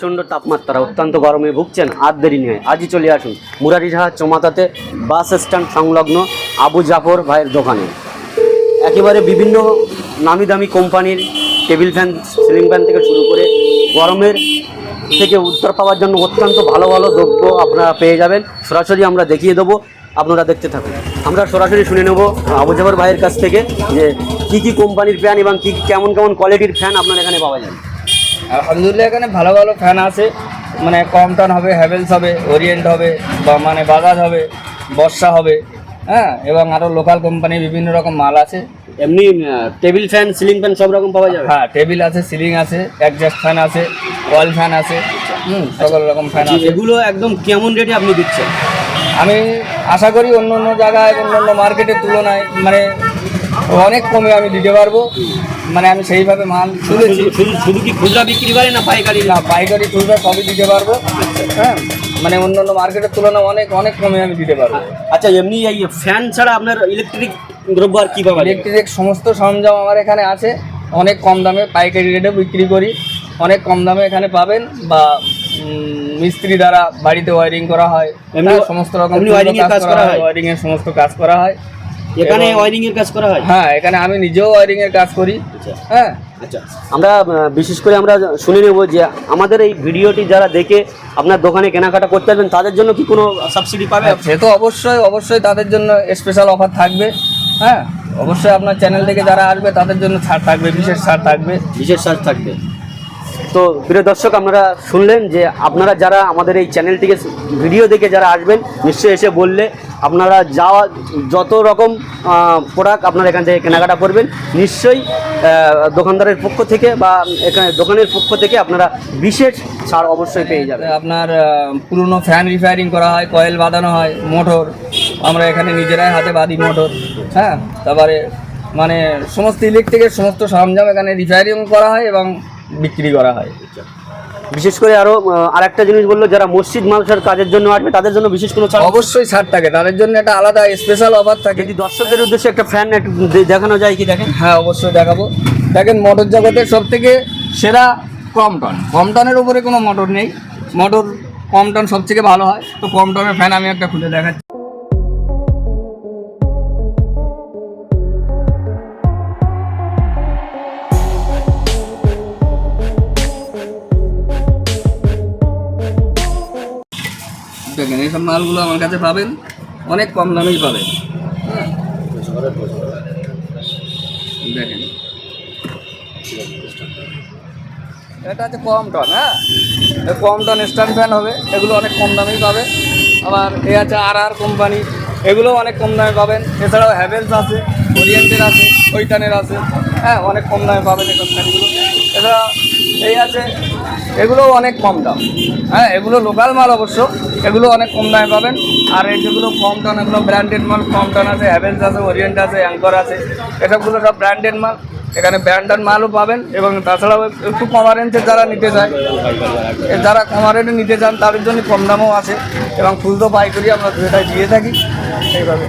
প্রচণ্ড তাপমাত্রা, অত্যন্ত গরমে ভুগছেন, আর দেরি নেই। আজই চলে আসুন মুরারিঝাড়া চমাতাতে বাস স্ট্যান্ড সংলগ্ন আবু জাফর ভাইয়ের দোকানে। একেবারে বিভিন্ন নামি দামি কোম্পানির টেবিল ফ্যান, সিলিং ফ্যান থেকে শুরু করে গরমের থেকে উত্তর পাওয়ার জন্য অত্যন্ত ভালো ভালো দ্রব্য আপনারা পেয়ে যাবেন। সরাসরি আমরা দেখিয়ে দেবো, আপনারা দেখতে থাকুন। আমরা সরাসরি শুনে নেব আবু জাফর ভাইয়ের কাছ থেকে যে কী কী কোম্পানির ফ্যান এবং কী কেমন কেমন কোয়ালিটির ফ্যান আপনার এখানে পাওয়া যায়। আলহামদুলিল্লাহ এখানে ভালো ভালো ফ্যান আছে। মানে কমটন হবে হ্যাভেলস হবে ওরিয়েন্ট হবে বা মানে বাজাজ হবে বর্ষা হবে হ্যাঁ এবং আরও লোকাল কোম্পানি বিভিন্ন রকম মাল আছে। এমনি টেবিল ফ্যান সিলিং ফ্যান সব রকম পাওয়া যাবে? হ্যাঁ টেবিল আছে সিলিং আছে অ্যাডজাস্ট ফ্যান আছে ওয়াল ফ্যান আছে হুম সকল রকম ফ্যান আছে। এগুলো একদম কেমন রেটে আপনি দিচ্ছেন? আমি আশা করি অন্য অন্য জায়গায় অন্য অন্য মার্কেটের তুলনায় মানে অনেক কমে আমি দিতে পারব। মানে আমি সেইভাবে মাল তুলেছি। শুধু- কি খুচরা বিক্রি করে না পাইকারি না পাইকারি খুচরা সবই দিতে পারব। হ্যাঁ? মানে অন্য অন্য মার্কেটের তুলনায় অনেক অনেক কমে আমি দিতে পারব। আচ্ছা এমনি এই ফ্যান ছাড়া আপনার ইলেকট্রিক দ্রব্য আর কি পাবেন ইলেকট্রিক সমস্ত সরঞ্জাম আমার এখানে আছে। অনেক কম দামে পাইকারি রেটে বিক্রি করি। অনেক কম দামে এখানে পাবেন বা মিস্ত্রি দ্বারা বাড়িতে ওয়ারিং করা হয়। হ্যাঁ, সমস্ত রকম এমনি কাজ করা? ওয়ারিং এর সমস্ত কাজ করা হয়। এখানে ওয়ারিং এর কাজ করা হয়? হ্যাঁ এখানে আমি নিজেও ওয়ারিং এর কাজ করি। আচ্ছা। হ্যাঁ। আচ্ছা। আমরা বিশেষ করে আমরা শুনে নেব যে আমাদের এই ভিডিওটি যারা দেখে আপনার দোকানে কেনাকাটা করতে আসবেন তাদের জন্য কি কোনো সাবসিডি পাবে? সে তো অবশ্যই অবশ্যই তাদের জন্য স্পেশাল অফার থাকবে। হ্যাঁ অবশ্যই আপনার চ্যানেল থেকে যারা আসবে তাদের জন্য ছাড় থাকবে বিশেষ ছাড় থাকবে। বিশেষ সাজ থাকবে। তো প্রিয় দর্শক, আপনারা শুনলেন যে আপনারা যারা আমাদের এই চ্যানেলটিকে ভিডিও দেখে যারা আসবেন, নিশ্চয়ই এসে বললে আপনারা যাওয়া যত রকম প্রোডাক্ট আপনারা এখান থেকে কেনাকাটা করবেন, নিশ্চয়ই দোকানদারের পক্ষ থেকে বা এখানে দোকানের পক্ষ থেকে আপনারা বিশেষ ছাড় অবশ্যই পেয়ে যাবেন। আপনার পুরনো ফ্যান রিপেয়ারিং করা হয় কয়েল বাঁধানো হয় মোটর আমরা এখানে নিজেরাই হাতে বাঁধি মোটর হ্যাঁ? তারপরে মানে সমস্ত ইলেকট্রিকের সমস্ত সরঞ্জাম এখানে রিপেয়ারিং করা হয় এবং বিক্রি করা হয়। বিশেষ করে আরও আরেকটা জিনিস বলল যারা মসজিদ মালসার কাজের জন্য আসবে তাদের জন্য বিশেষ কোনো ছাড় অবশ্যই ছাড় থাকে তাদের জন্য একটা আলাদা স্পেশাল অফার থাকে। যদি দর্শকদের উদ্দেশ্যে একটা ফ্যান একটু দেখানো যায় কি দেখেন? হ্যাঁ অবশ্যই দেখাবো। দেখেন মোটর জগতের সব থেকে সেরা কমটন কমটনের কম উপরে কোনো মোটর নেই। মোটর কমটন সব থেকে ভালো হয়। তো কম টনের ফ্যান আমি একটা খুলে দেখাচ্ছি। দেখেন এইসব মালগুলো আমার কাছে পাবেন, অনেক কম দামেই পাবেন। দেখেন। এটা হচ্ছে কম টন হ্যাঁ? কম টন স্ট্যান্ড ফ্যান হবে, এগুলো অনেক কম দামেই পাবে আবার এ আছে আর আর কোম্পানি, এগুলোও অনেক কম দামে পাবেন। এছাড়াও হ্যাভেলস আছে ওরিয়েন্টের আছে, ওইটানের আছে। হ্যাঁ অনেক কম দামে পাবেন এসব ফ্যানগুলো এছাড়া এই আছে এগুলোও অনেক কম দাম। হ্যাঁ এগুলো লোকাল মাল অবশ্য। এগুলো অনেক কম দামে পাবেন। আর এই যেগুলো কম টন এগুলো ব্র্যান্ডেড মাল, কম টন আছে হ্যাভেলস আছে ওরিয়েন্ট আছে অ্যাঙ্কর আছে, এসবগুলো সব ব্র্যান্ডেড মাল। এখানে ব্র্যান্ডেড মালও পাবেন এবং তাছাড়াও একটু কমা রেঞ্জের যারা নিতে চায় যারা কমা রেঞ্জে নিতে চান, তাদের জন্য কম দামও আছে এবং ফুল খুচরো পাইকারি আমরা দুটাই দিয়ে থাকি। এইভাবে।